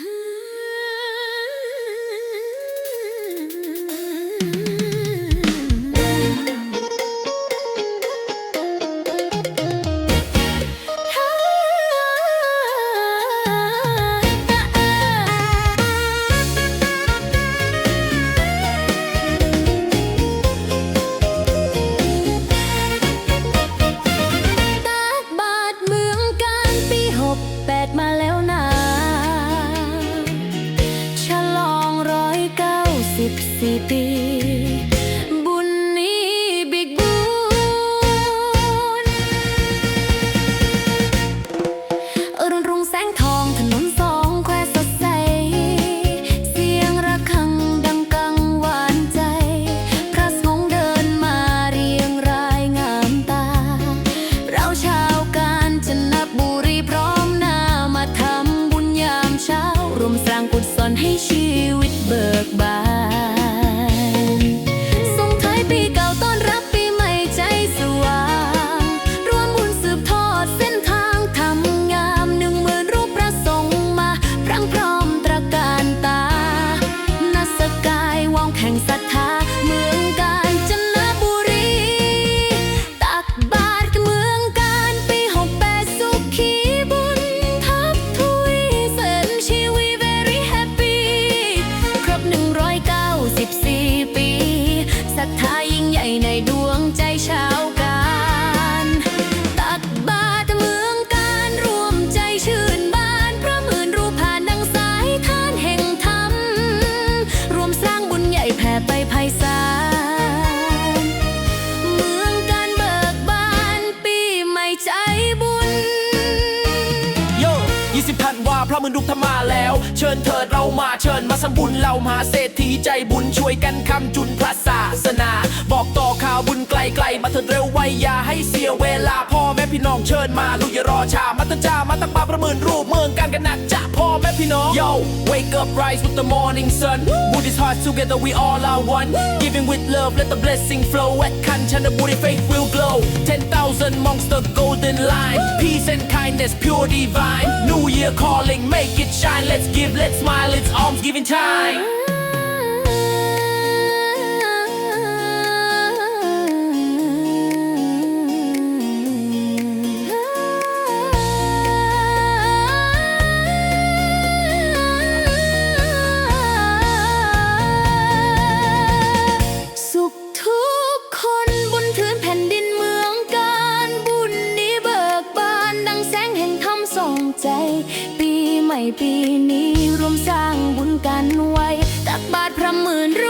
ต สิบสี่ปีบุญนี้บิ๊กบุญรุณรุ่งแสงทองถนนสองแควสดใส เสียงระฆังดังกังวานใจ พระสงฆ์เดินมาเรียงรายงามตา เราชาวกาญจนบุรีพร้อมหน้ามาทำบุญยามเช้ารวมสร้างกุศลให้ชีวิตเบิกบาน ในดวงใจชาวกาญตักบาตรเมืองการรวมใจชื่นบานพระหมื่นรูปผ่านดังสายทานแห่งธรรมรวมสร้างบุญใหญ่แผ่ไปไพศาลเมืองการเบิกบานปีใหม่ใจบุญโยยี่สิบธันวาพระมือดุกธรรมาแล้ว เชิญเถิดเรามาเชิญมาสมบุญเรามหาเศรษฐีใจบุญช่วยกันคำจุนพระศาสนา ไกลๆมาเถิดเร็วไวอย่าให้เสียเวลาพ่อแม่พี่น้องเชิญมาลูกอย่ารอช้ามาตะจ้ามาตักบาประหมื่นรูปเมืองกันกันนะจ้าพ่อแม่พี่น้อง Yo wake up rise with the morning sun Buddhist hearts together we all are one Giving with love let the blessing flow at Kanchanaburi faith will glow 10,000 monks the golden line Peace and kindness pure divine New year calling make it shine Let's give let's smile it's alms giving time ปีนี้รวมสร้างบุญกันไว้ ตักบาตรพระหมื่นรู